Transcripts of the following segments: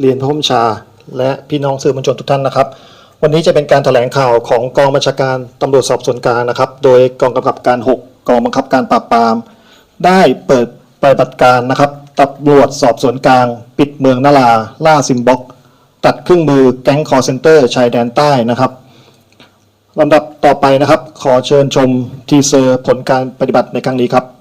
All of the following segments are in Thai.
เรียนพระผู้บัญชาและพี่น้องสื่อมวลชนทุกท่านนะครับ วันนี้จะเป็นการแถลงข่าวของกองบัญชาการตำรวจสอบสวนกลางนะครับ โดยกองกำกับการ 6 กองบังคับการปราบปราม ได้เปิดปฏิบัติการนะครับตำรวจสอบสวนกลาง ปิดเมืองนาราล่าซิมบ็อกตัดเครื่องมือแก๊งคอร์เซนเตอร์ชายแดนใต้นะครับลำดับต่อไปนะครับ ขอเชิญชมทีเซอร์ผลการปฏิบัติในครั้งนี้ครับ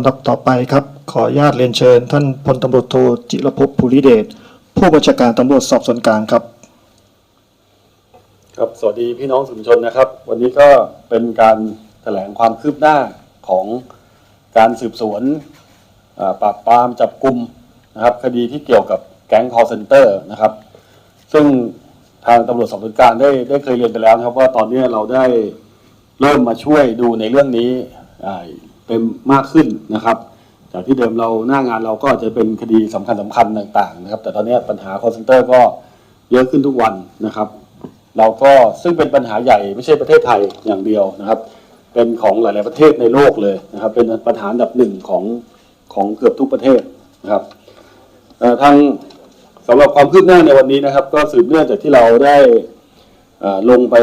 ำดับต่อไปครับ ขออนุญาตเรียนเชิญ ท่านพลตำรวจโทจิรภพภูริเดชผู้บัญชาการตำรวจสอบสวนกลางครับ ครับ สวัสดีพี่น้องสื่อมวลชนนะครับ วันนี้ก็เป็นการแถลงความคืบหน้าของการสืบสวนปราบปรามจับกลุ่มนะครับ คดีที่เกี่ยวกับแก๊งคอร์เซนเตอร์นะครับ ซึ่งทางตำรวจสอบสวนกลางได้ได้เคยเรียนไปแล้วนะครับ ว่าตอนนี้เราได้เริ่มมาช่วยดูในเรื่องนี้ เป็นมากขึ้นนะครับ จากที่เดิมเราหน้างานเราก็จะเป็นคดีสำคัญสำคัญต่างๆนะครับ แต่ตอนนี้ปัญหาคอร์เซนเตอร์ก็เยอะขึ้นทุกวันนะครับ เราก็ซึ่งเป็นปัญหาใหญ่ไม่ใช่ประเทศไทยอย่างเดียวนะครับ เป็นของหลาย ๆประเทศในโลกเลยนะครับ เป็นปัญหาดับหนึ่งของของเกือบทุกประเทศนะครับทางสำหรับความคืบหน้าในวันนี้นะครับ ก็สืบเนื่องจากที่เราได้ลงไป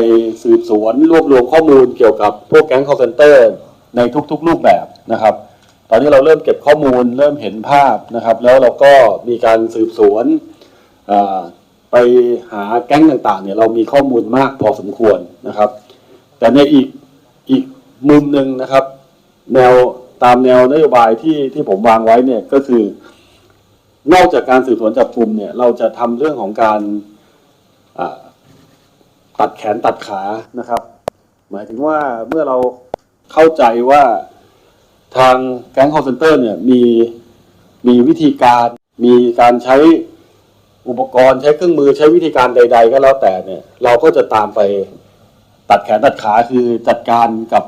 สืบสวนรวบรวมข้อมูลเกี่ยวกับพวกแก๊ง call center ในทุกๆรูปแบบนะครับ ตอนนี้เราเริ่มเก็บข้อมูลเริ่มเห็นภาพนะครับ แล้วเราก็มีการสืบสวนไปหาแก๊งต่างๆเนี่ยเรามีข้อมูลมากพอสมควรนะครับ แต่ในอีกอีกมุมหนึ่งนะครับ แนวตามแนวนโยบายที่ที่ผมวางไว้เนี่ยก็คือนอกจากการสืบสวนจับกลุ่มเนี่ยเราจะทำเรื่องของการตัดแขนตัดขานะครับ หมายถึงว่าเมื่อเรา เข้าใจว่าทางแก๊งคอร์เซนเตอร์เนี่ยมีมีวิธีการมีการใช้อุปกรณ์ใช้เครื่องมือใช้วิธีการใด ๆ ก็แล้วแต่เนี่ย เราก็จะตามไปตัดแขนตัดขาคือจัดการกับ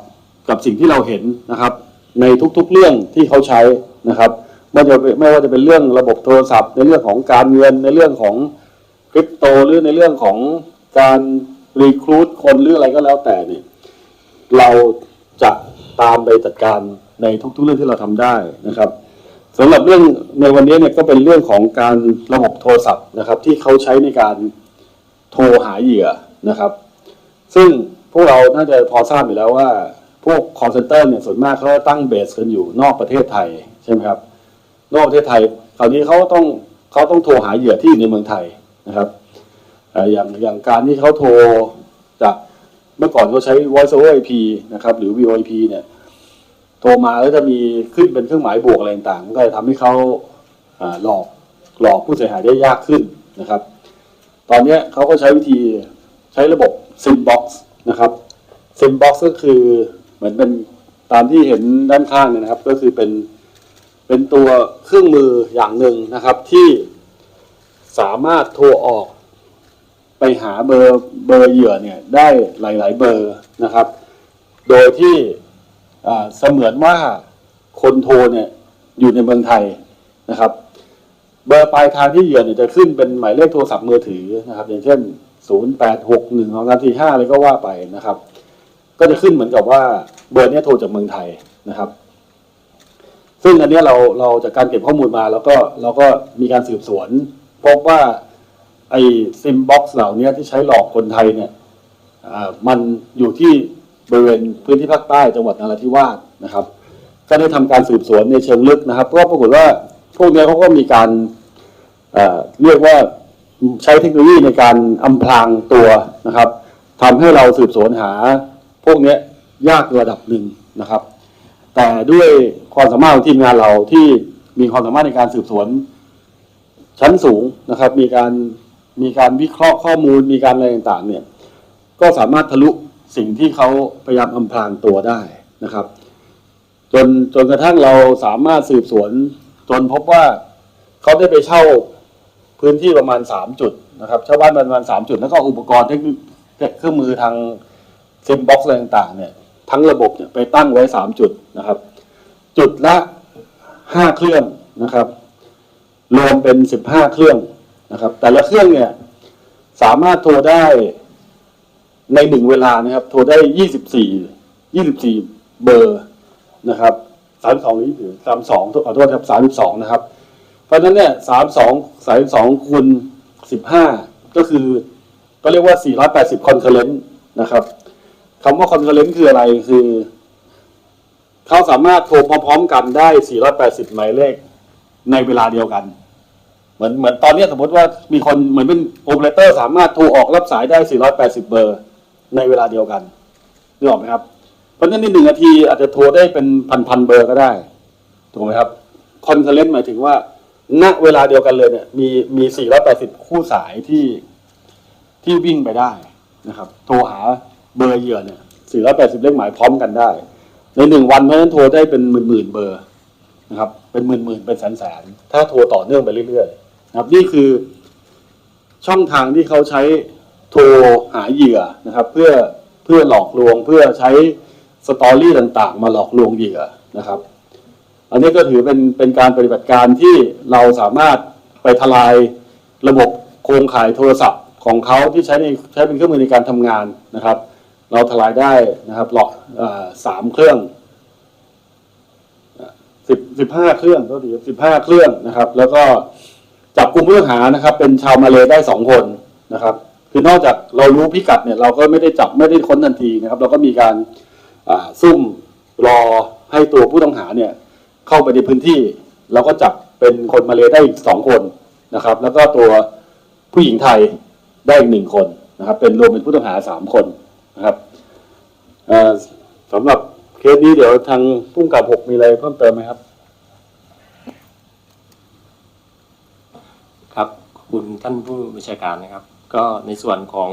กับสิ่งที่เราเห็นนะครับ ในทุกๆเรื่องที่เขาใช้นะครับไม่ว่าจะไม่ว่าจะเป็นเรื่องระบบโทรศัพท์ ในเรื่องของการเงินในเรื่องของคริปโตหรือในเรื่องของการรีครูดคนหรืออะไรก็แล้วแต่เนี่ยเรา จะตามไปจัดการในทุกๆเรื่องที่เราทำได้นะครับสำหรับเรื่องในวันนี้เนี่ยก็เป็นเรื่องของการระบบโทรศัพท์นะครับ ที่เขาใช้ในการโทรหาเหยื่อนะครับ ซึ่งพวกเราน่าจะพอทราบอยู่แล้วว่า พวก call center เนี่ยส่วนมากเขาตั้งเบสกันอยู่นอกประเทศไทยใช่ไหมครับ นอกประเทศไทยคราวนี้เขาต้องเขาต้องโทรหาเหยื่อที่อยู่ในเมืองไทยนะครับเอ่ออย่างอย่างการที่เขาโทรจาก เมื่อก่อนเขาใช้ voice over IP นะครับ หรือ VoIP เนี่ย โทรมาแล้วจะมีขึ้นเป็นเครื่องหมายบวกอะไรต่างๆ ก็จะทำให้เขาหลอกหลอกผู้เสียหายได้ยากขึ้นนะครับ ตอนนี้เขาก็ใช้วิธีใช้ระบบ Simbox นะครับ Simbox ก็คือเหมือนเป็นตามที่เห็นด้านข้างเนี่ยนะครับ ก็คือเป็นเป็นตัวเครื่องมืออย่างหนึ่งนะครับที่สามารถโทรออก ไปหาเบอร์เบอร์เหยื่อเนี่ยได้หลาย ๆ เบอร์นะครับ โดยที่เสมือนว่าคนโทรเนี่ยอยู่ในเมืองไทยนะครับ เบอร์ปลายทางที่เหยื่อเนี่ยจะขึ้นเป็นหมายเลขโทรศัพท์มือถือนะครับ อย่างเช่น 0 8 6 1 2 3 4 5อะไรก็ว่าไปนะครับ ก็จะขึ้นเหมือนกับว่าเบอร์เนี้ยโทรจากเมืองไทยนะครับซึ่งอันนี้เราเราจากการเก็บข้อมูลมาแล้วก็เราก็มีการสืบสวน พบว่า ไอ้ซิมบ็อกซ์เหล่านี้ที่ใช้หลอกคนไทยเนี่ยมันอยู่ที่บริเวณพื้นที่ภาคใต้จังหวัดนราธิวาสนะครับ ก็ได้ทำการสืบสวนในเชิงลึกนะครับ เพราะว่าปรากฏว่าพวกนี้เขาก็มีการเรียกว่าใช้เทคโนโลยีในการอำพรางตัวนะครับทำให้เราสืบสวนหาพวกนี้ยยากระดับหนึ่งนะครับ แต่ด้วยความสามารถของทีมงานเราที่มีความสามารถในการสืบสวนชั้นสูงนะครับ มีการ มีการวิเคราะห์ข้อมูลมีการอะไรต่างๆเนี่ยก็สามารถทะลุสิ่งที่เขาพยายามอำพรางตัวได้นะครับ จนจนกระทั่งเราสามารถสืบสวน จนพบว่าเขาได้ไปเช่าพื้นที่ประมาณสามจุดนะครับเช่าบ้านประมาณสามจุดแล้วก็อุปกรณ์เทคนิคเครื่องมือทางซิมบ็อกซ์อะไรต่างๆเนี่ยทั้งระบบเนี่ยไปตั้งไว้สามจุดนะครับ จุดละห้าเครื่องนะครับ รวมเป็นสิบห้าเครื่อง นะครับ แต่ละเครื่องเนี่ยสามารถโทรได้ในหนึ่งเวลานะครับ โทรได้ยี่สิบสี่ยี่สิบสี่เบอร์นะครับสามสองนี้ถือสามสองขอโทษครับสามสองนะครับ เพราะฉะนั้นเนี่ยสามสองสามสองคูณสิบห้าก็คือก็เรียกว่าสี่ร้อยแปดสิบคอนเทเลนต์นะครับคำว่าคอนเทเลนต์คืออะไรคือเขาสามารถโทรพร้อมๆกันได้ 480 หมายเลขในเวลาเดียวกัน เหมือนเหมือนตอนนี้สมมติว่ามีคนเหมือนเป็นโอเปอเรเตอร์สามารถโทรออกรับสายได้ 480 เบอร์ ในเวลาเดียวกันนึกออกไหมครับ เพราะฉะนั้นในหนึ่งนาทีอาจจะโทรได้เป็นพันๆเบอร์ก็ได้ถูกไหมครับคอนเทนต์หมายถึงว่าณเวลาเดียวกันเลยเนี่ยมีมี 480 คู่สายที่ที่วิ่งไปได้นะครับ โทรหาเบอร์เหยื่อเนี่ย 480 เลขหมายพร้อมกันได้ ในหนึ่งวันเพราะฉะนั้นโทรได้เป็นหมื่นหมื่นเบอร์นะครับ เป็นหมื่นหมื่นเป็นแสนแสนถ้าโทรต่อเนื่องไปเรื่อยๆ นะครับนี่คือช่องทางที่เขาใช้โทรหาเหยื่อนะครับ เพื่อเพื่อหลอกลวงเพื่อใช้สตอรี่ต่างๆ มาหลอกลวงเหยื่อนะครับ อันนี้ก็ถือเป็นเป็นการปฏิบัติการที่เราสามารถไปทลายระบบโครงข่ายโทรศัพท์ของเขาที่ใช้ในใช้เป็นเครื่องมือในการทำงานนะครับ เราทลายได้นะครับหลอกสามเครื่องสิบสิบห้าเครื่องก็ถือสิบห้าเครื่องนะครับ แล้วก็ จับกลุ่มผู้ต้องหานะครับ เป็นชาวมาเลได้สองคนนะครับ คือนอกจากเรารู้พิกัดเนี่ยเราก็ไม่ได้จับไม่ได้ค้นทันทีนะครับ เราก็มีการซุ่มรอให้ตัวผู้ต้องหาเนี่ยเข้าไปในพื้นที่ เราก็จับเป็นคนมาเลได้อีกสองคนนะครับ แล้วก็ตัวผู้หญิงไทยได้อีกหนึ่งคนนะครับ เป็นรวมเป็นผู้ต้องหาสามคนนะครับสำหรับเคสนี้เดี๋ยวทางผู้กำกับหกมีอะไรเพิ่มเติมไหมครับ คุณท่านผู้บัญชาการนะครับ ก็ในส่วนของ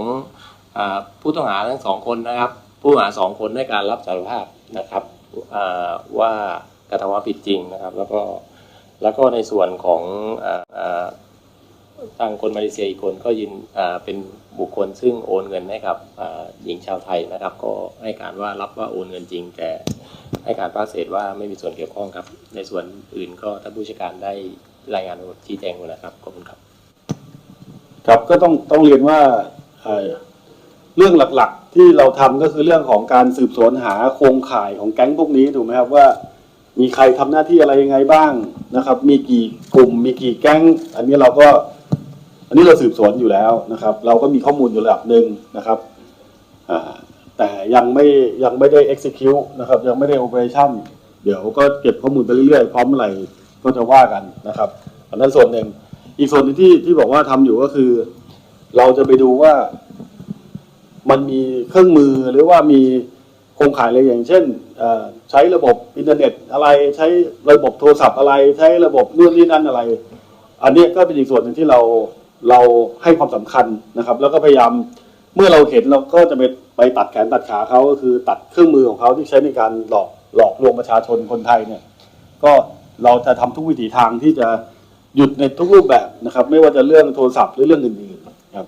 อผู้ต้องหาทั้งสองคนนะครับ ผู้ต้องหาสองคนได้การรับสารภาพนะครับว่ากระทำความผิดจริงนะครับ แล้วก็แล้วก็ในส่วนของออทางคนมาเลเซียอีกคนก็ยินเป็นบุคคลซึ่งโอนเงินให้กับหญิงชาวไทยนะครับ ก็ให้การว่ารับว่าโอนเงินจริง แต่ให้การภาคเศษว่าไม่มีส่วนเกี่ยวข้องครับ ในส่วนอื่นก็ท่านผู้บัญชาการได้รายงานชี้แจงหมดแล้วครับขอบคุณครับ ครับก็ต้องต้องเรียนว่าเรื่องหลักๆ ที่เราทำก็คือเรื่องของการสืบสวนหาโครงข่ายของแก๊งพวกนี้ถูกไหมครับว่า มีใครทำหน้าที่อะไรยังไงบ้างนะครับ มีกี่กลุ่มมีกี่แก๊ง อันนี้เราก็ อันนี้เราสืบสวนอยู่แล้วนะครับ เราก็มีข้อมูลอยู่ระดับหนึ่งนะครับแต่ยังไม่ยังไม่ได้ execute นะครับ ยังไม่ได้ operation เดี๋ยวก็เก็บข้อมูลไปเรื่อยๆ พร้อมเมื่อไหร่ก็จะว่ากันนะครับ อันนั้นส่วนหนึ่ง อีกส่วนหนึงที่ที่บอกว่าทำอยู่ก็คือ เราจะไปดูว่ามันมีเครื่องมือหรือว่ามีโครงข่ายอะไรอย่างเช่นใช้ระบบอินเทอร์เน็ตอะไร ใช้ระบบโทรศัพท์อะไร ใช้ระบบนู่นนี่นั่นอะไร อันนี้ก็เป็นอีกส่วนหนึ่งที่เราเราให้ความสำคัญนะครับ แล้วก็พยายามเมื่อเราเห็นเราก็จะไปไปตัดแขนตัดขาเขาก็คือตัดเครื่องมือของเขาที่ใช้ในการหลอกหลอกลวงประชาชนคนไทยเนี่ย ก็เราจะทำทุกวิถีทางที่จะ หยุดในทุกรูปแบบนะครับ ไม่ว่าจะเรื่องโทรศัพท์หรือเรื่องอื่นๆครับ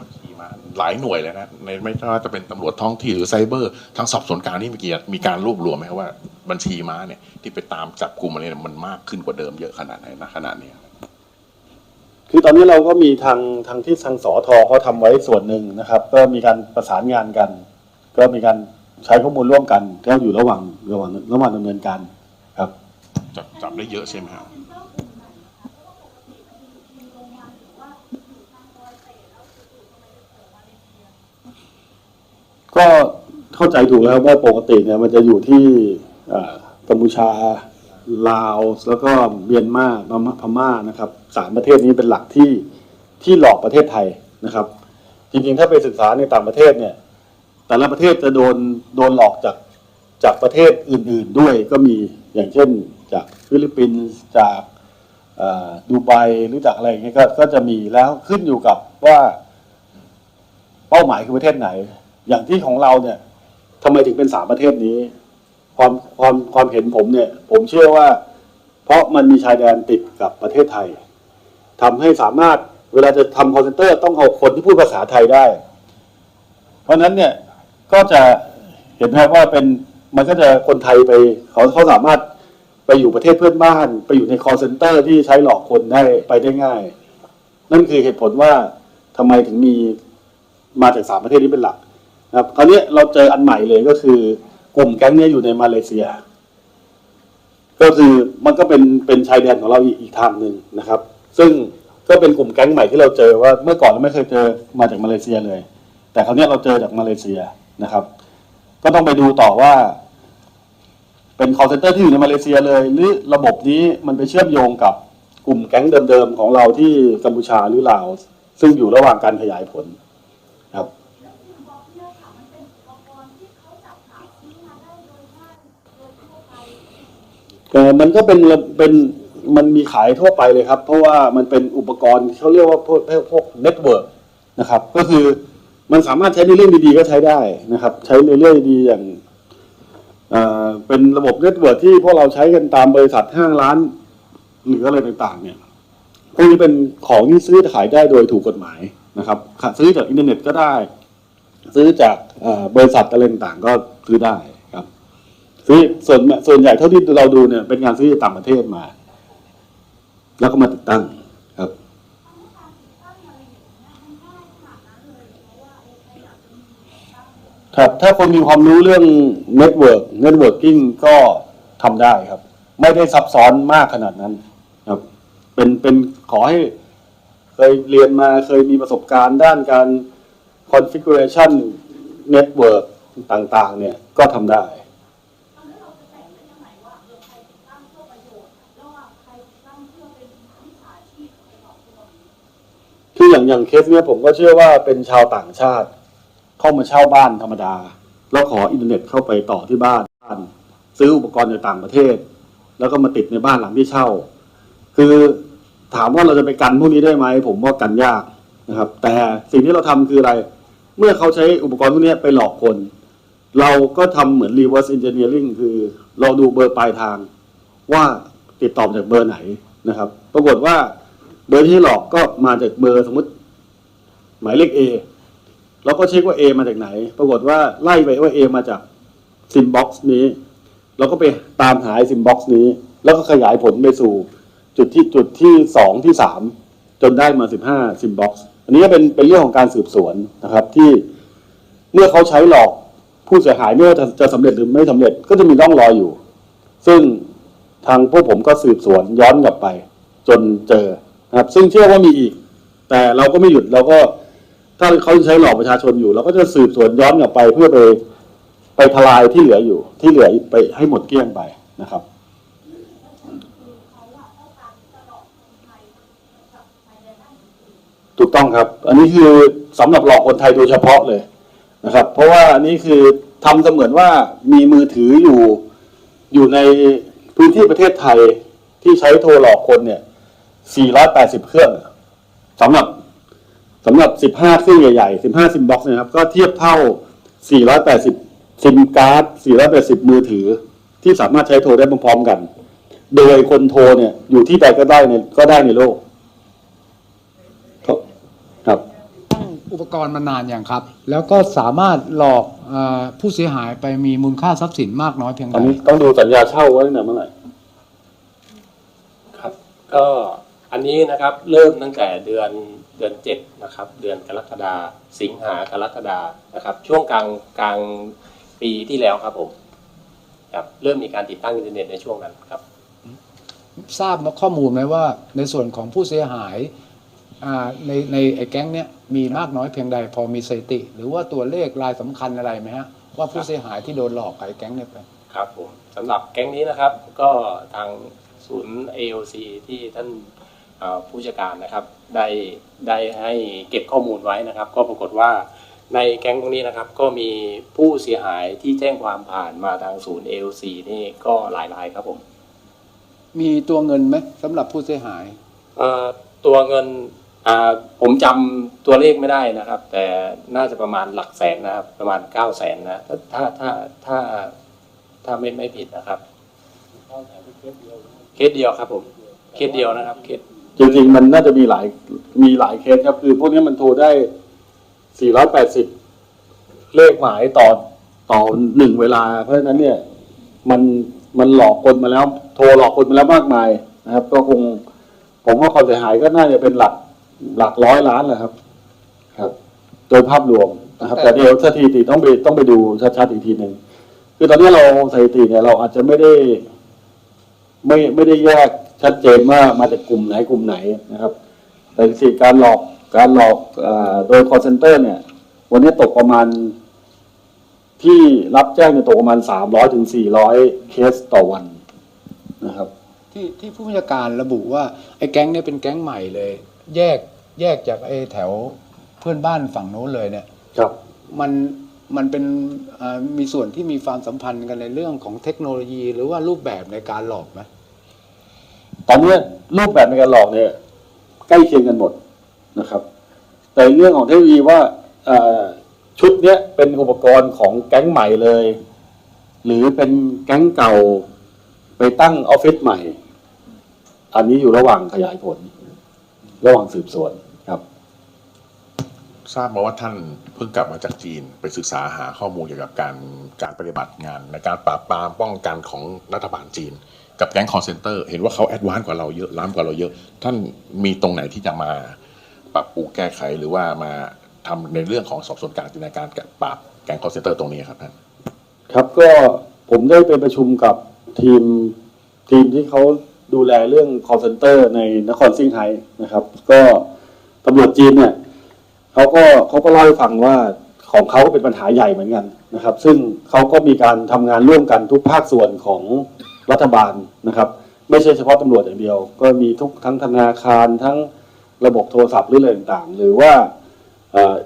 บัญชีมาหลายหน่วยเลยนะในไม่ว่าจะเป็นตำรวจท้องที่หรือไซเบอร์ทางสอบสวนกลางนี่เมื่อกี้มีการรวบรวมไหมครับว่าบัญชีม้าเนี่ยที่ไปตามจับกลุ่มอะไรเนี่ยมันมากขึ้นกว่าเดิมเยอะขนาดไหนนะขนาดเนี้ย คือตอนนี้เราก็มีทางทางที่ทางสอทอเขาทำไว้ส่วนหนึ่งนะครับ ก็มีการประสานงานกัน ก็มีการใช้ข้อมูลร่วมกันก็อยู่ระหว่างระหว่างระหว่างดำเนินการครับ จับจับได้เยอะใช่ไหมครับก็เข้าใจถูกแล้วว่าปกติเนี่ย มันจะอยู่ที่อ่อกัมพูชาลาวแล้วก็เมียนมาพม่าพม่านะครับสามประเทศนี้เป็นหลักที่ที่หลอกประเทศไทยนะครับ จริงๆ ถ้าไปศึกษาในต่างประเทศเนี่ย แต่ละประเทศจะโดนโดนหลอกจากจากประเทศอื่น ๆด้วยก็มีอย่างเช่น จากฟิลิปปินส์จากดูไบหรือจากอะไรอย่างเงี้ยก็จะมีแล้วขึ้นอยู่กับว่าเป้าหมายคือประเทศไหน อย่างที่ของเราเนี่ยทำไมถึงเป็นสามประเทศนี้ ความความความเห็นผมเนี่ย ผมเชื่อว่า เพราะมันมีชายแดนติดกับประเทศไทยทำให้สามารถเวลาจะทำคอลเซนเตอร์ต้องเอาคนที่พูดภาษาไทยได้ เพราะฉะนั้นเนี่ยก็จะเห็นไหมว่าเป็นมันก็จะคนไทยไปเขาเขาสามารถ ไปอยู่ประเทศเพื่อนบ้าน ไปอยู่ใน call center ที่ใช้หลอกคนได้ไปได้ง่าย นั่นคือเหตุผลว่าทำไมถึงมีมาจากสามประเทศนี้เป็นหลักนะครับคราวนี้เราเจออันใหม่เลยก็คือกลุ่มแก๊งเนี้ยอยู่ในมาเลเซีย ก็คือมันก็เป็นเป็นชายแดนของเราอีกอีกทางหนึ่งนะครับ ซึ่งก็เป็นกลุ่มแก๊งใหม่ที่เราเจอว่าเมื่อก่อนเราไม่เคยเจอมาจากมาเลเซียเลย แต่คราวนี้เราเจอจากมาเลเซียนะครับ ก็ต้องไปดูต่อว่า เป็น call center ที่อยู่ในมาเลเซียเลย หรือระบบนี้มันไปเชื่อมโยงกับกลุ่มแก๊งเดิมๆของเราที่กัมพูชาหรือลาวซึ่งอยู่ระหว่างการขยายผลครับเออมันก็เป็นระเป็นมันมีขายทั่วไปเลยครับ เพราะว่ามันเป็นอุปกรณ์เขาเรียกว่าพวกพวกเน็ตเวิร์กนะครับ ก็คือมันสามารถใช้ในเรื่องดีๆก็ใช้ได้นะครับ ใช้ในเรื่องดีๆอย่าง เอ่อเป็นระบบเน็ตเวิร์กที่พวกเราใช้กันตามบริษัทห้างร้านหรืออะไรต่างๆ เนี่ยพวกนี้เป็นของที่ซื้อขายได้โดยถูกกฎหมายนะครับ ซื้อจากอินเทอร์เน็ตก็ได้ ซื้อจากเอ่อบริษัทอะไรต่างๆก็ซื้อได้ครับซื้อส่วนส่วนใหญ่เท่าที่เราดูเนี่ยเป็นงานซื้อจากต่างประเทศมา แล้วก็มาติดตั้ง ครับ ถ้าคนมีความรู้เรื่องเน็ตเวิร์กเน็ตเวิร์กิ่งก็ทำได้ครับ ไม่ได้ซับซ้อนมากขนาดนั้นครับ เป็นเป็นขอให้เคยเรียนมาเคยมีประสบการณ์ด้านการ configuration network ต่างๆ เนี่ยก็ทำได้ คืออย่างอย่างเคสเนี้ยผมก็เชื่อว่าเป็นชาวต่างชาติ เข้ามาเช่าบ้านธรรมดา แล้วขออินเทอร์เน็ตเข้าไปต่อที่บ้านซื้ออุปกรณ์จากต่างประเทศ แล้วก็มาติดในบ้านหลังที่เช่า คือถามว่าเราจะไปกันพวกนี้ได้ไหมผมว่ากันยากนะครับ แต่สิ่งที่เราทำคืออะไร เมื่อเขาใช้อุปกรณ์พวกนี้ไปหลอกคน เราก็ทำเหมือน reverse engineering คือเราดูเบอร์ปลายทาง ว่าติดต่อจากเบอร์ไหนนะครับ ปรากฏว่าเบอร์ที่หลอกก็มาจากเบอร์สมมติ หมายเลข A เราก็เช็คว่า A มาจากไหน ปรากฏว่าไล่ไปว่า A มาจากซิมบ็อกซ์นี้ เราก็ไปตามหาซิมบ็อกซ์นี้ แล้วก็ขยายผลไปสู่ จุดที่จุดที่สองที่สามจนได้มาสิบห้าซิมบ็อกซ์อันนี้ก็เป็นเป็นเรื่องของการสืบสวนนะครับที่เมื่อเขาใช้หลอกผู้เสียหายไม่ว่าจะจะสำเร็จหรือไม่สำเร็จก็จะมีร่องรอยอยู่ ซึ่งทางพวกผมก็สืบสวนย้อนกลับไป จนเจอนะครับ ซึ่งเชื่อว่ามีอีก แต่เราก็ไม่หยุดเราก็ ถ้าเขาใช้หลอกประชาชนอยู่เราก็จะสืบสวนย้อนกลับไปเพื่อไปไปทลายที่เหลืออยู่ ที่เหลือไปให้หมดเกลี้ยงไปนะครับถูกต้องครับ อันนี้คือสำหรับหลอกคนไทยโดยเฉพาะเลยนะครับ เพราะว่าอันนี้คือทำเสมือนว่ามีมือถืออยู่อยู่ในพื้นที่ประเทศไทยที่ใช้โทรหลอกคนเนี่ย 480 เครื่องสำหรับ สำหรับ 15เครื่องใหญ่ๆ 15 ซิมบ็อกซ์นะครับ ก็เทียบเท่า 480 ซิมการ์ด 480 มือถือ ที่สามารถใช้โทรได้พร้อมๆกัน โดยคนโทรเนี่ยอยู่ที่ใดก็ได้ในก็ได้ในโลก ครับครับตั้งอุปกรณ์มานานอย่างครับ แล้วก็สามารถหลอกเออผู้เสียหายไปมีมูลค่าทรัพย์สินมากน้อยเพียงอันใดนี้ต้องดูสัญญาเช่าว่าตั้งแต่เมื่อไหร่ ครับก็อันนี้นะครับเริ่มตั้งแต่เดือน เดือนเจ็ดนะครับเดือนกรกฎาสิงหากรกฎานะครับช่วงกลางกลางปีที่แล้วครับผมครับเริ่มมีการติดตั้งอินเทอร์เน็ตในช่วงนั้นครับ ทราบมาข้อมูลไหมว่าในส่วนของผู้เสียหายอ่าในในไอ้แก๊งเนี้ยมีมากน้อยเพียงใดพอมีสถิติ หรือว่าตัวเลขรายสำคัญอะไรไหมฮะว่าผู้เสียหายที่โดนหลอกกับไอ้แก๊งเนี่ยไปครับผมสำหรับแก๊งนี้นะครับ ก็ทางศูนย์ AOC ที่ท่านเอ่อ ผู้จัดการนะครับได้ได้ให้เก็บข้อมูลไว้นะครับ ก็ปรากฏว่าในแก๊งพวกนี้นะครับก็มีผู้เสียหายที่แจ้งความผ่านมาทางศูนย์ AOC นี่ก็หลายรายครับผม มีตัวเงินไหมสำหรับผู้เสียหาย เอ่อตัวเงินอ่าผมจำตัวเลขไม่ได้นะครับ แต่น่าจะประมาณหลักแสนนะครับประมาณเก้าแสนนะถ้าถ้าถ้าถ้าไม่ไม่ผิดนะครับ เคสเดียวครับผม เคสเดียวนะครับ เคส จริงๆมันน่าจะมีหลายมีหลายเคสครับ คือพวกนี้มันโทรได้ 480 เลขหมายต่อต่อหนึ่งเวลา เพราะฉะนั้นเนี่ยมันมันหลอกคนมาแล้ว โทรหลอกคนมาแล้วมากมายนะครับ ก็คงผมว่าความเสียหายก็น่าจะเป็นหลักหลักร้อยล้านแหละครับ ครับ โดยภาพรวมนะครับ แต่เดี๋ยวสถิติต้องไปต้องไปดูชัดๆอีกทีหนึ่งคือตอนนี้เราสถิติเนี่ยเราอาจจะไม่ได้ ไม่ไม่ได้แยก ชัดเจนว่ามาจากกลุ่มไหนกลุ่มไหนนะครับ แต่สิการหลอกการหลอกเออโดย call center เนี่ย วันนี้ตกประมาณที่รับแจ้งเนี่ยตกประมาณสามร้อยถึงสี่ร้อยเคสต่อวันนะครับ ที่ที่ผู้บัญชาการระบุว่า ไอ้แก๊งเนี่ยเป็นแก๊งใหม่เลย แยกแยกจากไอ้แถวเพื่อนบ้านฝั่งโน้นเลยเนี่ย ครับ มันมันเป็นอ่ามีส่วนที่มีความสัมพันธ์กันในเรื่องของเทคโนโลยี หรือว่ารูปแบบในการหลอกไหม ตอนนี้รูปแบบในการหลอกเนี่ยใกล้เคียงกันหมดนะครับ แต่เรื่องของเทคโนโลยีว่าชุดเนี้ยเป็นอุปกรณ์ของแก๊งใหม่เลย หรือเป็นแก๊งเก่าไปตั้งออฟฟิศใหม่ อันนี้อยู่ระหว่างขยายผล ระหว่างสืบสวนครับ ทราบมาว่าท่านเพิ่งกลับมาจากจีนไปศึกษาหาข้อมูลเกี่ยวกับการการปฏิบัติงานในการปราบปรามป้องกันของรัฐบาลจีน กับแก๊งคอร์เซนเตอร์เห็นว่าเขาแอดวานซ์กว่าเราเยอะล้ำกว่าเราเยอะ ท่านมีตรงไหนที่จะมาปรับปรุงแก้ไขหรือว่ามาทำในเรื่องของสอบสวนกลางในตนาการกับปราบแก๊งคอร์เซนเตอร์ตรงนี้ครับท่านครับก็ผมได้ไปประชุมกับทีมทีมที่เขาดูแลเรื่อง call center ในนครซิงไฮนะครับ ก็ตำรวจจีนเนี่ยเขาก็เขาก็เล่าให้ฟังว่าของเขาก็เป็นปัญหาใหญ่เหมือนกันนะครับ ซึ่งเขาก็มีการทำงานร่วมกันทุกภาคส่วนของ รัฐบาลนะครับ ไม่ใช่เฉพาะตำรวจอย่างเดียว ก็มีทุกทั้งธนาคารทั้งระบบโทรศัพท์หรืออะไรต่างๆ หรือว่า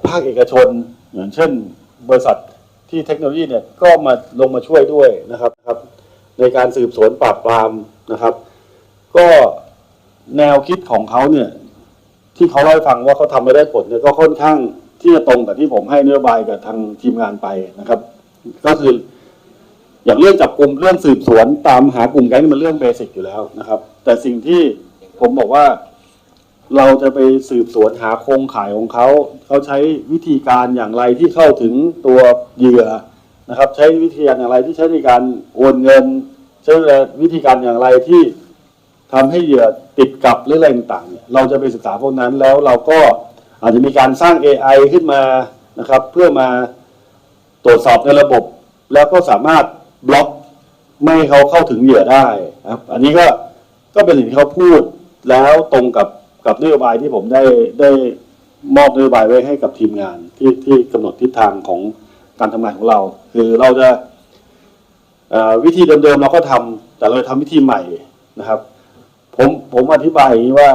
ภาคเอกชนอย่างเช่น บริษัทที่เทคโนโลยีเนี่ยก็มาลงมาช่วยด้วยนะครับครับ ในการสืบสวนปราบปรามนะครับ ก็แนวคิดของเขาเนี่ยที่เขาเล่าให้ฟังว่าเขาทำไม่ได้ผลเนี่ยก็ค่อนข้างที่จะตรงกับที่ผมให้นโยบายกับทางทีมงานไปนะครับ ก็คือ อย่างเรื่องจับกลุ่มเรื่องสืบสวนตามหากลุ่มแก๊งนี่มันเรื่องเบสิกอยู่แล้วนะครับ แต่สิ่งที่ผมบอกว่า เราจะไปสืบสวนหาโครงข่ายของเขาเขาใช้วิธีการอย่างไรที่เข้าถึงตัวเหยื่อนะครับ ใช้วิธีการอย่างไรที่ใช้ในการโอนเงิน ใช้วิธีการอย่างไรที่ทำให้เหยื่อติดกับหรืออะไรต่างๆเนี่ยเราจะไปศึกษาพวกนั้นแล้วเราก็อาจจะมีการสร้าง AI ขึ้นมานะครับ เพื่อมาตรวจสอบในระบบ แล้วก็สามารถ บล็อกไม่ให้เขาเข้าถึงเหยื่อได้นะครับ อันนี้ก็ก็เป็นสิ่งที่เขาพูดแล้วตรงกับกับนโยบายที่ผมได้ได้มอบนโยบายไว้ให้กับทีมงานที่ที่กำหนดทิศทางของการทำงานของเรา คือเราจะวิธีเดิมๆเราก็ทำแต่เราจะทำวิธีใหม่นะครับ ผมผมอธิบายอย่างนี้ว่า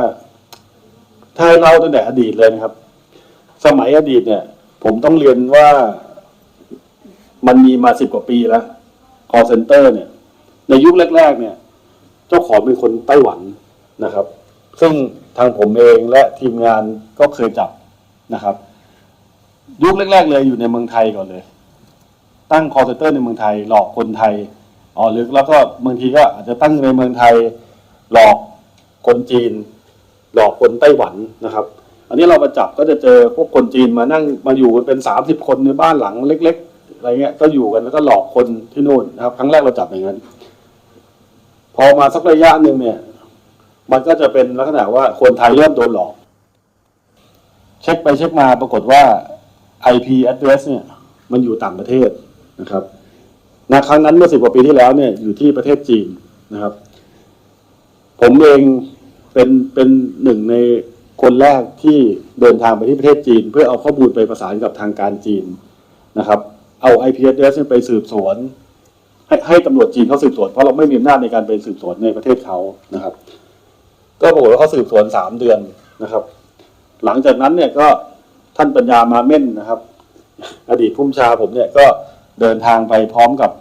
ถ้าเล่าตั้งแต่อดีตเลยนะครับ สมัยอดีตเนี่ย ผมต้องเรียนว่ามันมีมาสิบกว่าปีแล้ว call center เนี่ย ในยุคแรก ๆ เนี่ย เจ้าของเป็นคนไต้หวันนะครับ ซึ่งทางผมเองและทีมงานก็เคยจับนะครับ ยุคแรก ๆ เลยอยู่ในเมืองไทยก่อนเลย ตั้ง call center ในเมืองไทย หลอกคนไทยอ๋อหรือแล้วก็บางทีก็อาจจะตั้งในเมืองไทย หลอกคนจีน หลอกคนไต้หวันนะครับ อันนี้เรามาจับก็จะเจอพวกคนจีนมานั่งมาอยู่กันเป็นสามสิบคนในบ้านหลังเล็ก ๆ อะไรเงี้ย ก็อยู่กันแล้วก็หลอกคนที่นู่นนะครับ ครั้งแรกเราจับอย่างนั้น พอมาสักระยะหนึ่งเนี่ย มันก็จะเป็นลักษณะว่าคนไทยเริ่มโดนหลอก เช็คไปเช็คมาปรากฏว่า IP address เนี่ย มันอยู่ต่างประเทศนะครับณครั้งนั้นเมื่อสิบกว่าปีที่แล้วเนี่ยอยู่ที่ประเทศจีนนะครับ ผมเองเป็นเป็นหนึ่งในคนแรกที่เดินทางไปที่ประเทศจีน เพื่อเอาข้อมูลไปประสานกับทางการจีนนะครับ เอา IP address เนี่ยไปสืบสวน ให้ให้ตำรวจจีนเขาสืบสวนเพราะเราไม่มีอำนาจในการไปสืบสวนในประเทศเขานะครับ ก็ปรากฏว่าเขาสืบสวนสามเดือนนะครับ หลังจากนั้นเนี่ยก็ท่านปัญญามาเม่นนะครับ อดีตผู้ชาผมเนี่ยก็เดินทางไปพร้อมกับ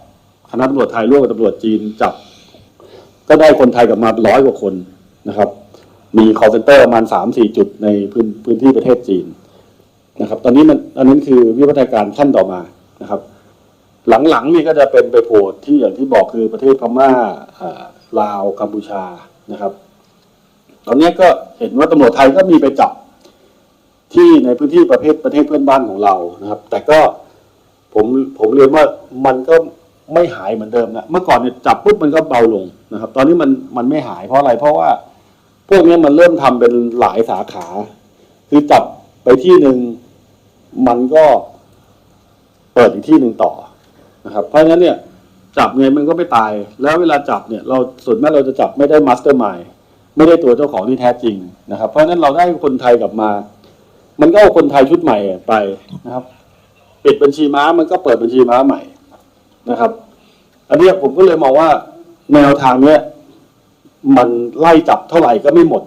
คณะตำรวจไทยร่วมกับตำรวจจีนจับ ก็ได้คนไทยกลับมาร้อยกว่าคนนะครับ มี call center ประมาณสามสี่จุดในพื้นพื้นที่ประเทศจีนนะครับ ตอนนี้มันอันนั้นคือวิวัฒนาการขั้นต่อมา นะครับ หลังๆนี่ก็จะเป็นไปโผล่ที่อย่างที่บอกคือประเทศพม่าอ่าลาวกัมพูชานะครับ ตอนนี้ก็เห็นว่าตำรวจไทยก็มีไปจับที่ในพื้นที่ประเภทประเทศเพื่อนบ้านของเรานะครับ แต่ก็ผมผมเรียนว่ามันก็ไม่หายเหมือนเดิมนะเมื่อก่อนเนี่ยจับปุ๊บมันก็เบาลงนะครับ ตอนนี้มันมันไม่หายเพราะอะไร เพราะว่า พวกนี้มันเริ่มทำเป็นหลายสาขา คือจับไปที่หนึ่งมันก็ เปิดอีกที่หนึ่งต่อนะครับเพราะฉะนั้นเนี่ยจับไงมันก็ไม่ตาย แล้วเวลาจับเนี่ยเราส่วนมากเราจะจับไม่ได้มาสเตอร์มายไม่ได้ตัวเจ้าของที่แท้จริงนะครับ เพราะฉะนั้นเราได้คนไทยกลับมา มันก็เอาคนไทยชุดใหม่ไปนะครับปิดบัญชีม้ามันก็เปิดบัญชีม้าใหม่นะครับ อันนี้ผมก็เลยมองว่าแนวทางเนี้ยมันไล่จับเท่าไหร่ก็ไม่หมด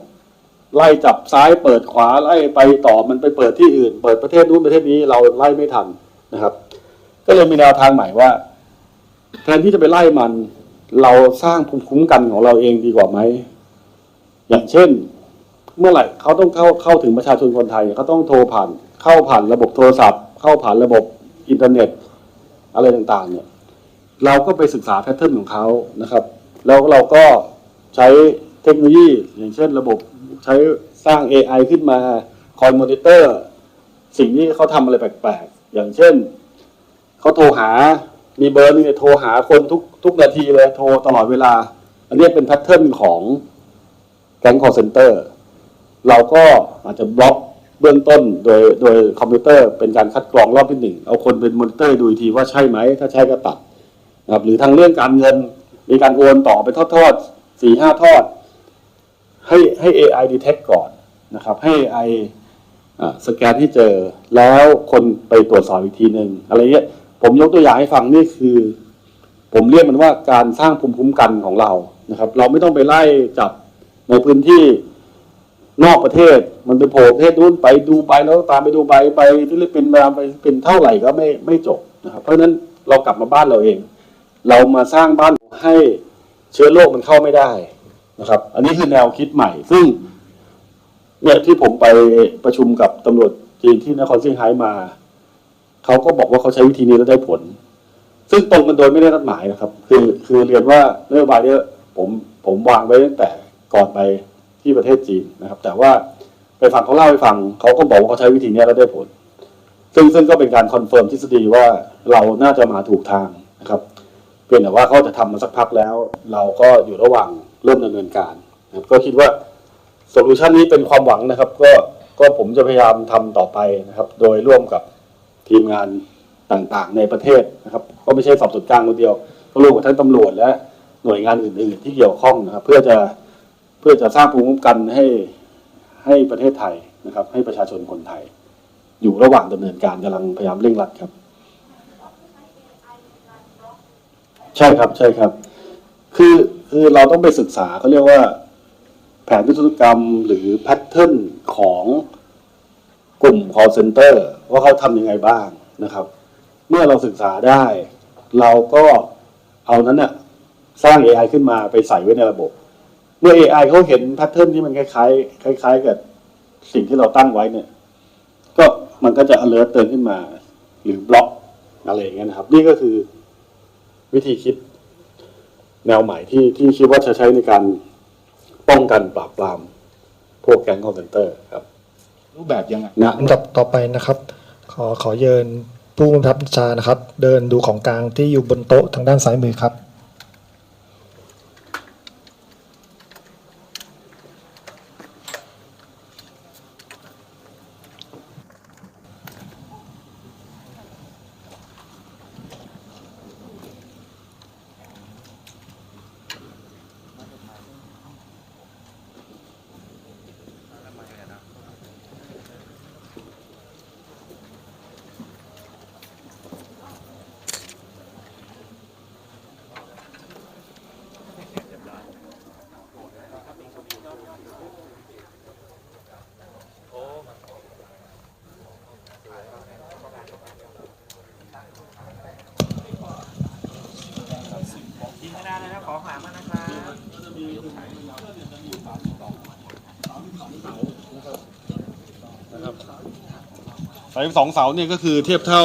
ไล่จับซ้ายเปิดขวาไล่ไปต่อมันไปเปิดที่อื่น เปิดประเทศนู้นประเทศนี้เราไล่ไม่ทันนะครับ ก็เลยมีแนวทางใหม่ว่า แทนที่จะไปไล่มัน เราสร้างภูมิคุ้มกันของเราเองดีกว่าไหม อย่างเช่น เมื่อไหร่เขาต้องเข้าเข้าถึงประชาชนคนไทยเขาต้องโทรผ่าน เข้าผ่านระบบโทรศัพท์ เข้าผ่านระบบอินเทอร์เน็ต อะไรต่างๆ เนี่ย เราก็ไปศึกษาแพทเทิร์นของเขานะครับ แล้วเราก็ใช้เทคโนโลยี อย่างเช่น ระบบใช้สร้าง AI ขึ้นมาคอยมอนิเตอร์ สิ่งที่เขาทำอะไรแปลกๆ อย่างเช่น เขาโทรหา มีเบอร์นึงเนี่ยโทรหาคนทุกทุกนาทีเลยโทรตลอดเวลา อันนี้เป็นแพทเทิร์นของแก๊งคอร์เซนเตอร์ เราก็อาจจะบล็อกเบื้องต้นโดยโดยคอมพิวเตอร์เป็นการคัดกรองรอบที่หนึ่งเอาคนเป็นมอนิเตอร์ดูอีกทีว่าใช่ไหม ถ้าใช่ก็ตัดนะครับหรือทางเรื่องการเงินมีการโอนต่อไปทอดๆสี่ห้าทอด ให้ให้ AI detect ก่อนนะครับให้ AI อ่าสแกนที่เจอแล้วคนไปตรวจสอบอีกทีหนึ่งอะไรเงี้ย ผมยกตัวอย่างให้ฟังนี่คือ ผมเรียกมันว่าการสร้างภูมิคุ้มกันของเรานะครับ เราไม่ต้องไปไล่จับในพื้นที่นอกประเทศ มันไปโผล่ประเทศนู้นไปดูไปแล้วตามไปดูไปไปฟิลิปปินส์มาไปเป็นเท่าไหร่ก็ไม่ไม่จบนะครับ เพราะฉะนั้นเรากลับมาบ้านเราเอง เรามาสร้างบ้านให้เชื้อโรคมันเข้าไม่ได้นะครับ อันนี้คือแนวคิดใหม่ ซึ่งเนี่ยที่ผมไปประชุมกับตำรวจจีนที่นครเซี่ยงไฮ้มา เขาก็บอกว่าเขาใช้วิธีนี้แล้วได้ผล ซึ่งตรงกันโดยไม่ได้นัดหมายนะครับ คือคือเรียนว่านโยบายเนี้ยผมผมวางไว้ตั้งแต่ก่อนไปที่ประเทศจีนนะครับ แต่ว่าไปฟังเขาเล่าให้ฟังเขาก็บอกว่าเขาใช้วิธีนี้แล้วได้ผล ซึ่งซึ่งก็เป็นการคอนเฟิร์มทฤษฎีว่าเราน่าจะมาถูกทางนะครับเพียงแต่ว่าเขาจะทำมาสักพักแล้ว เราก็อยู่ระหว่างเริ่มดำเนินการนะครับก็คิดว่าโซลูชันนี้เป็นความหวังนะครับ ก็ก็ผมจะพยายามทำต่อไปนะครับ โดยร่วมกับ ทีมงานต่างๆ ในประเทศนะครับ ก็ไม่ใช่สอบสวนกลางคนเดียว ก็ร่วมกับทั้งตำรวจและหน่วยงานอื่น ๆ ที่เกี่ยวข้องนะครับ เพื่อจะเพื่อจะสร้างภูมิคุ้มกันให้ให้ประเทศไทยนะครับ ให้ประชาชนคนไทย อยู่ระหว่างดำเนินการกำลังพยายามเร่งรัดครับ ใช่ครับใช่ครับ คือคือเราต้องไปศึกษาเขาเรียกว่า แผนวิศวกรรมหรือแพทเทิร์นของกลุ่ม call center ว่าเขาทำยังไงบ้างนะครับ เมื่อเราศึกษาได้ เราก็เอานั้นน่ะสร้าง AI ขึ้นมาไปใส่ไว้ในระบบ เมื่อ AI เขาเห็นแพทเทิร์นที่มันคล้ายๆคล้าย ๆ กับสิ่งที่เราตั้งไว้เนี่ย ก็มันก็จะ alert เตือนขึ้นมา หรือบล็อกอะไรอย่างเงี้ยนะครับ นี่ก็คือวิธีคิดแนวใหม่ที่ที่คิดว่าจะใช้ในการป้องกันปราบปรามพวกแก๊งคอร์เซนเตอร์ครับ รูปแบบยังไงนะลำดับต่อไปนะครับ ขอขอเยินผู้บังคับบัญชานะครับ เดินดูของกลางที่อยู่บนโต๊ะทางด้านซ้ายมือครับ 32เสาเนี่ยก็คือเทียบเท่า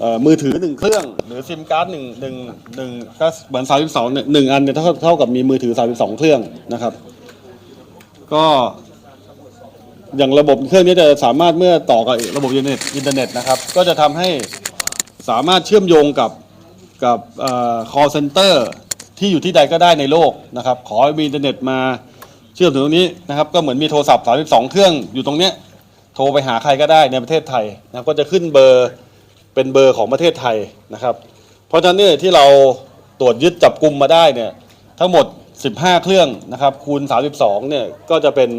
เอ่อมือถือหนึ่งเครื่อง หรือซิมการ์ดหนึ่งหนึ่งหนึ่งก็เหมือน32เนี่ยหนึ่งอันเนี่ยเท่าเท่ากับมีมือถือ32เครื่องนะครับ ก็อย่างระบบเครื่องนี้จะสามารถเมื่อต่อกับระบบอินเทอร์เน็ตอินเทอร์เน็ตนะครับ ก็จะทำให้สามารถเชื่อมโยงกับกับเอ่อ call center ที่อยู่ที่ใดก็ได้ในโลกนะครับ ขอให้มีอินเทอร์เน็ตมาเชื่อมถึงตรงนี้นะครับ ก็เหมือนมีโทรศัพท์ 32 เครื่องอยู่ตรงเนี้ย โทรไปหาใครก็ได้ในประเทศไทยนะครับก็จะขึ้นเบอร์เป็นเบอร์ของประเทศไทยนะครับ เพราะฉะนั้นเนี่ยที่เราตรวจยึดจับกลุ่มมาได้เนี่ยทั้งหมด 15 เครื่องนะครับคูณ 32เนี่ยก็จะเป็น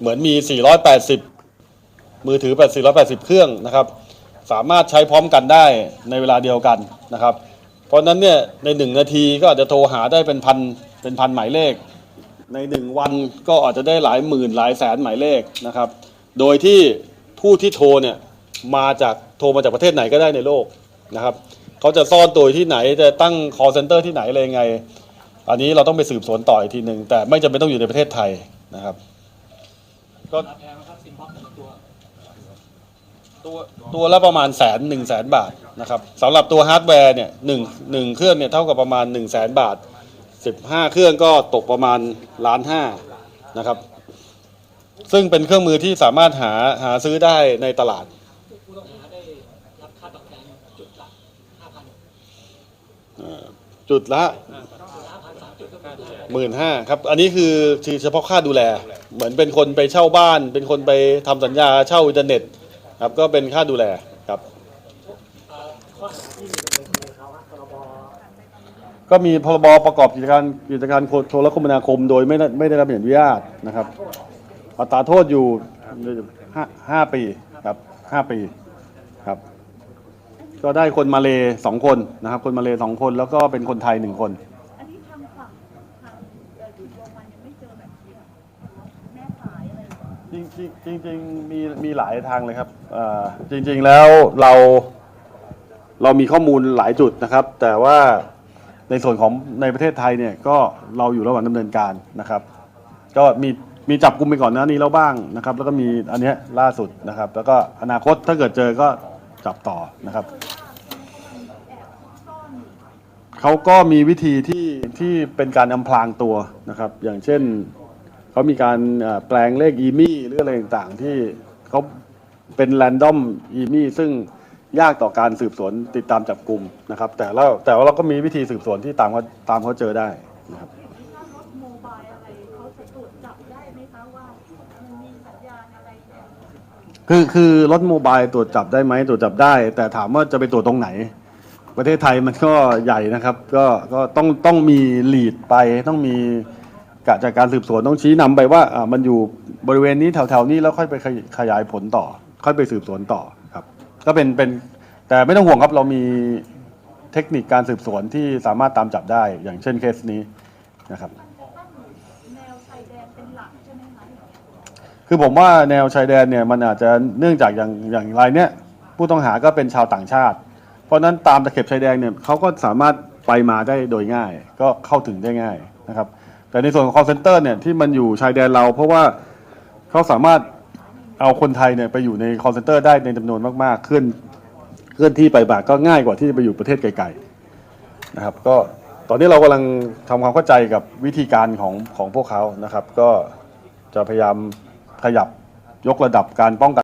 เหมือนมี 480 มือถือ8 480 เครื่องนะครับ สามารถใช้พร้อมกันได้ในเวลาเดียวกันนะครับ เพราะฉะนั้นเนี่ยในหนึ่งนาทีก็อาจจะโทรหาได้เป็นพันเป็นพันหมายเลข ในหนึ่งวันก็อาจจะได้หลายหมื่นหลายแสนหมายเลขนะครับ โดยที่ผู้ที่โทรเนี่ยมาจากโทรมาจากประเทศไหนก็ได้ในโลกนะครับเขาจะซ่อนตัวอยู่ที่ไหนจะตั้ง call center ที่ไหนอะไรยังไง อันนี้เราต้องไปสืบสวนต่ออีกทีหนึ่งแต่ไม่จำเป็นต้องอยู่ในประเทศไทยนะครับ ก็ตัวตัวละประมาณแสนหนึ่งแสนบาทนะครับสำหรับตัวฮาร์ดแวร์เนี่ยหนึ่งหนึ่งเครื่องเนี่ยเท่ากับประมาณหนึ่งแสนบาทสิบห้าเครื่องก็ตกประมาณล้านห้านะครับ ซึ่งเป็นเครื่องมือที่สามารถหาหาซื้อได้ในตลาดจุดละหมื่นห้าครับ อันนี้คือคือเฉพาะค่าดูแล เหมือนเป็นคนไปเช่าบ้าน เป็นคนไปทำสัญญาเช่าอินเทอร์เน็ตครับก็เป็นค่าดูแลครับก็มีพรบประกอบกิจการกิจการโทรคมนาคมโดยไม่ได้ไม่ได้รับอนุญาตนะครับ อัตราโทษอยู่ห้าห้าปีครับห้าปีครับ ก็ได้คนมาเลสองคนนะครับ คนมาเลสองคนแล้วก็เป็นคนไทยหนึ่งคน อันนี้ทางฝั่งทางเอ่อคุณโรมันยังไม่เจอแบบนี้หรอแม่สายอะไรอย่างเงี้ยจริงๆจริงๆมีมีหลายทางเลยครับเอ่อจริง ๆแล้วเราเรามีข้อมูลหลายจุดนะครับ แต่ว่าในส่วนของในประเทศไทยเนี่ยก็เราอยู่ระหว่างดำเนินการนะครับ ก็มี มีจับกลุ่มไปก่อนหน้านี้แล้วบ้างนะครับ แล้วก็มีอันเนี้ยล่าสุดนะครับ แล้วก็อนาคตถ้าเกิดเจอก็จับต่อนะครับเขาก็มีวิธีที่ที่เป็นการอำพรางตัวนะครับ อย่างเช่นเขามีการแปลงเลขอีมี่หรืออะไรต่างๆ ที่เขาเป็นแรนดอมอีมี่ซึ่งยากต่อการสืบสวนติดตามจับกลุ่มนะครับ แต่เราแต่ว่าเราก็มีวิธีสืบสวนที่ตามเขาตามเขาเจอได้นะครับ ถ้ารถโมบายอะไรเขาจะตรวจจับได้ไหมคะว่ามันมีสัญญาณอะไรเนี่ย คือคือรถโมบายตรวจจับได้ไหมตรวจจับได้ แต่ถามว่าจะไปตรวจตรงไหน ประเทศไทยมันก็ใหญ่นะครับ ก็ก็ต้องต้องมีลีดไปต้องมีกะจากการสืบสวนต้องชี้นำไปว่าอ่ามันอยู่บริเวณนี้แถวๆนี้แล้วค่อยไปขยขยายผลต่อ ค่อยไปสืบสวนต่อครับ ก็เป็นเป็นแต่ไม่ต้องห่วงครับเรามีเทคนิคการสืบสวนที่สามารถตามจับได้อย่างเช่นเคสนี้นะครับ คือผมว่าแนวชายแดนเนี่ยมันอาจจะเนื่องจากอย่างอย่างรายเนี้ยผู้ต้องหาก็เป็นชาวต่างชาติ เพราะฉะนั้นตามตะเข็บชายแดนเนี่ยเขาก็สามารถไปมาได้โดยง่าย ก็เข้าถึงได้ง่ายนะครับ แต่ในส่วนของ call center เนี่ยที่มันอยู่ชายแดนเรา เพราะว่าเขาสามารถเอาคนไทยเนี่ยไปอยู่ใน call center ได้ในจำนวนมากๆเคลื่อนเคลื่อนที่ไปบากก็ง่ายกว่าที่จะไปอยู่ประเทศไกลๆนะครับ ก็ตอนนี้เรากำลังทำความเข้าใจกับวิธีการของของพวกเขานะครับ ก็จะพยายาม ขยับยกระดับการป้องกัน